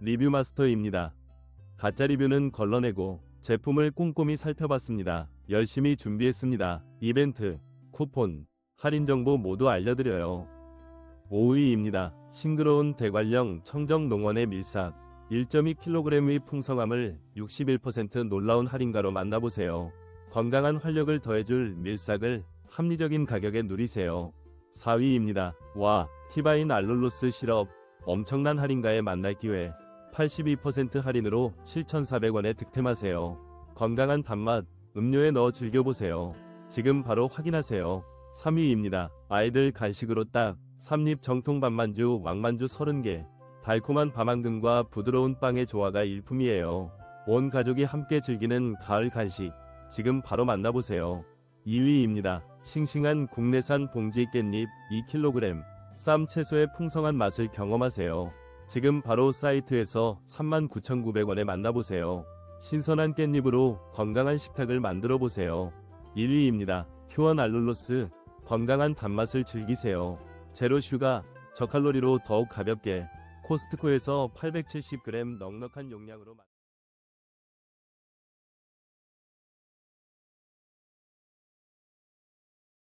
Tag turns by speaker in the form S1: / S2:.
S1: 리뷰 마스터입니다. 가짜 리뷰는 걸러내고 제품을 꼼꼼히 살펴봤습니다. 열심히 준비했습니다. 이벤트, 쿠폰, 할인 정보 모두 알려드려요. 5위입니다. 싱그러운 대관령 청정농원의 밀싹 1.2kg의 풍성함을 61% 놀라운 할인가로 만나보세요. 건강한 활력을 더해줄 밀싹을 합리적인 가격에 누리세요. 4위입니다. 와, 티바인 알룰로스 시럽 엄청난 할인가에 만날 기회 82% 할인으로 7,400원에 득템하세요. 건강한 단맛 음료에 넣어 즐겨보세요. 지금 바로 확인하세요. 3위입니다. 아이들 간식으로 딱 삼립 정통 밤만주 왕만주 30개 달콤한 밤황금과 부드러운 빵의 조화가 일품이에요. 온 가족이 함께 즐기는 가을 간식 지금 바로 만나보세요. 2위입니다. 싱싱한 국내산 봉지 깻잎 2kg 쌈 채소의 풍성한 맛을 경험하세요. 지금 바로 사이트에서 39,900원에 만나보세요. 신선한 깻잎으로 건강한 식탁을 만들어 보세요. 1위입니다. 퓨어 알룰로스 건강한 단맛을 즐기세요. 제로 슈가 저칼로리로 더욱 가볍게 코스트코에서 870g 넉넉한 용량으로 만-